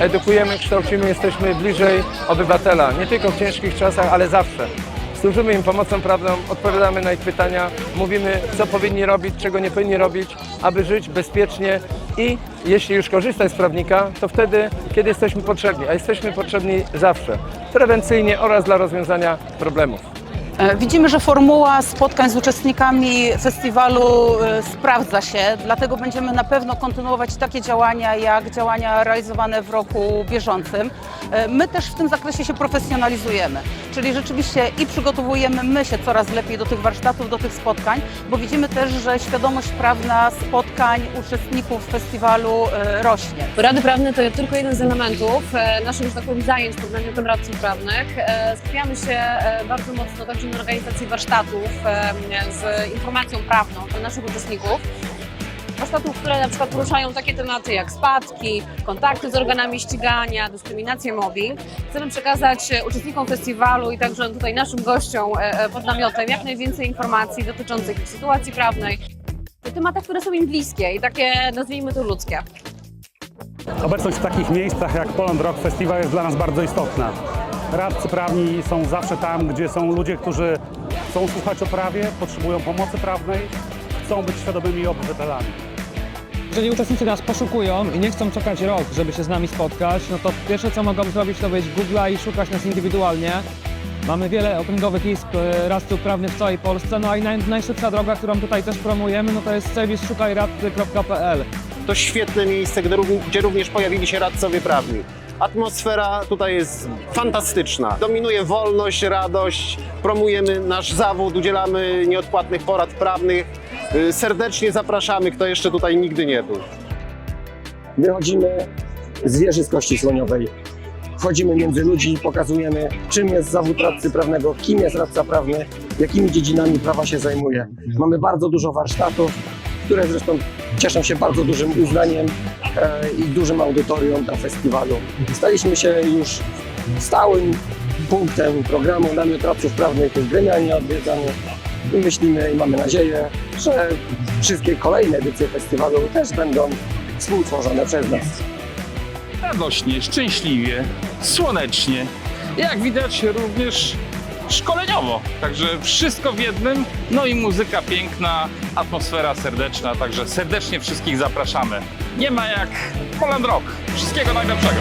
edukujemy, kształcimy, jesteśmy bliżej obywatela, nie tylko w ciężkich czasach, ale zawsze. Służymy im pomocą prawną, odpowiadamy na ich pytania, mówimy, co powinni robić, czego nie powinni robić, aby żyć bezpiecznie i jeśli już korzystać z prawnika, to wtedy, kiedy jesteśmy potrzebni, a jesteśmy potrzebni zawsze, prewencyjnie oraz dla rozwiązania problemów. E, Widzimy, że formuła spotkań z uczestnikami festiwalu e, sprawdza się, dlatego będziemy na pewno kontynuować takie działania, jak działania realizowane w roku bieżącym. E, My też w tym zakresie się profesjonalizujemy, czyli rzeczywiście i przygotowujemy my się coraz lepiej do tych warsztatów, do tych spotkań, bo widzimy też, że świadomość prawna spotkań uczestników festiwalu rośnie. Rady prawne to tylko jeden z elementów naszych, że tak powiem, zajęć pod namiotem radców prawnych. Skupiamy się bardzo mocno także organizacji warsztatów z informacją prawną dla naszych uczestników. Warsztatów, które na przykład poruszają takie tematy jak spadki, kontakty z organami ścigania, dyskryminację, mobbing. Chcemy przekazać e, uczestnikom festiwalu i także tutaj naszym gościom e, e, pod namiotem jak najwięcej informacji dotyczących ich sytuacji prawnej, o tematach, które są im bliskie i takie, nazwijmy to, ludzkie. Obecność w takich miejscach jak Poland Rock Festival jest dla nas bardzo istotna. Radcy prawni są zawsze tam, gdzie są ludzie, którzy chcą słuchać o prawie, potrzebują pomocy prawnej, chcą być świadomymi obywatelami. Jeżeli uczestnicy nas poszukują i nie chcą czekać rok, żeby się z nami spotkać, no to pierwsze co mogą zrobić to wejść w Google i szukać nas indywidualnie. Mamy wiele okręgowych izb e, radców prawnych w całej Polsce, no i naj, najszybsza droga, którą tutaj też promujemy, no to jest serwis szukajradcy.pl. To świetne miejsce, gdzie również pojawili się radcowie prawni. Atmosfera tutaj jest fantastyczna. Dominuje wolność, radość, promujemy nasz zawód, udzielamy nieodpłatnych porad prawnych. Y, Serdecznie zapraszamy, kto jeszcze tutaj nigdy nie był. Wychodzimy z wieży z kości słoniowej. Wchodzimy między ludzi i pokazujemy, czym jest zawód radcy prawnego, kim jest radca prawny, jakimi dziedzinami prawa się zajmuje. Mamy bardzo dużo warsztatów, które zresztą cieszą się bardzo dużym uznaniem e, i dużym audytorium na festiwalu. Staliśmy się już stałym punktem programu namiot radców prawnych jest gremialnie odwiedzany i myślimy i mamy nadzieję, że wszystkie kolejne edycje festiwalu też będą współtworzone przez nas. radośnie, szczęśliwie, słonecznie. Jak widać również szkoleniowo. Także wszystko w jednym. No i muzyka piękna, atmosfera serdeczna. Także serdecznie wszystkich zapraszamy. Nie ma jak Poland Rock. Wszystkiego najlepszego.